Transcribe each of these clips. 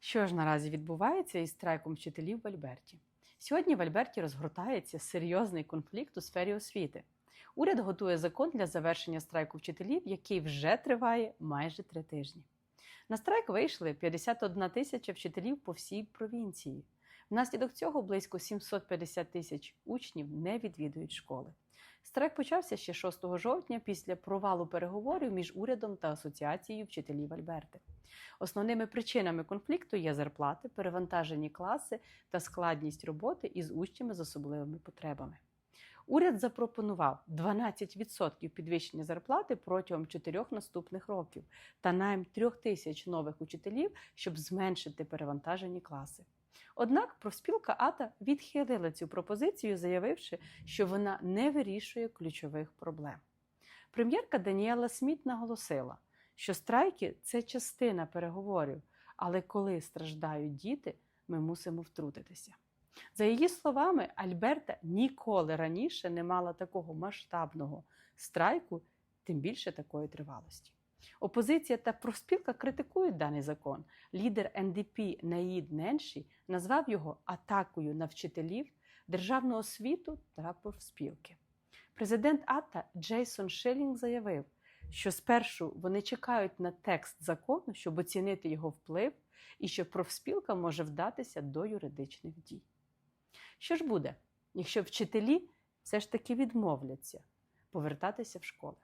Що ж наразі відбувається із страйком вчителів в Альберті? Сьогодні в Альберті розгортається серйозний конфлікт у сфері освіти. Уряд готує закон для завершення страйку вчителів, який вже триває майже три тижні. На страйк вийшли 51 тисяча вчителів по всій провінції. Внаслідок цього близько 750 тисяч учнів не відвідують школи. Страйк почався ще 6 жовтня після провалу переговорів між урядом та асоціацією вчителів Альберти. Основними причинами конфлікту є зарплати, перевантажені класи та складність роботи із учнями з особливими потребами. Уряд запропонував 12% підвищення зарплати протягом чотирьох наступних років та найм трьох тисяч нових учителів, щоб зменшити перевантажені класи. Однак профспілка АТА відхилила цю пропозицію, заявивши, що вона не вирішує ключових проблем. Прем'єрка Даніела Сміт наголосила, що страйки це частина переговорів, але коли страждають діти, ми мусимо втрутитися. За її словами, Альберта ніколи раніше не мала такого масштабного страйку, тим більше такої тривалості. Опозиція та профспілка критикують даний закон. Лідер НДП Наїд Ненші назвав його атакою на вчителів, державну освіту та профспілки. Президент АТА Джейсон Шелінг заявив, що спершу вони чекають на текст закону, щоб оцінити його вплив, і що профспілка може вдатися до юридичних дій. Що ж буде, якщо вчителі все ж таки відмовляться повертатися в школи?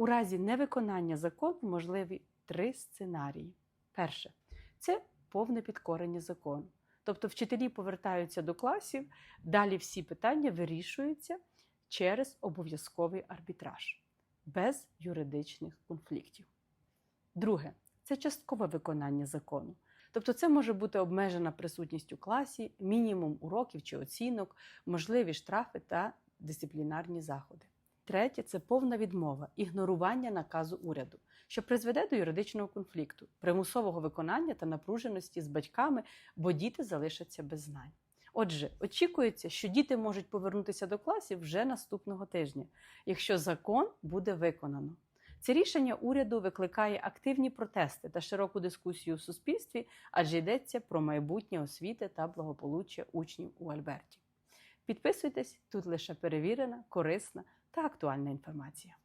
У разі невиконання закону можливі три сценарії. Перше це повне підкорення закону. Тобто вчителі повертаються до класів, далі всі питання вирішуються через обов'язковий арбітраж, без юридичних конфліктів. Друге це часткове виконання закону. Тобто це може бути обмежена присутність у класі, мінімум уроків чи оцінок, можливі штрафи та дисциплінарні заходи. Третє це повна відмова, ігнорування наказу уряду, що призведе до юридичного конфлікту, примусового виконання та напруженості з батьками, бо діти залишаться без знань. Отже, очікується, що діти можуть повернутися до класів вже наступного тижня, якщо закон буде виконано. Це рішення уряду викликає активні протести та широку дискусію в суспільстві, адже йдеться про майбутнє освіти та благополуччя учнів у Альберті. Підписуйтесь, тут лише перевірена, корисна та актуальна інформація.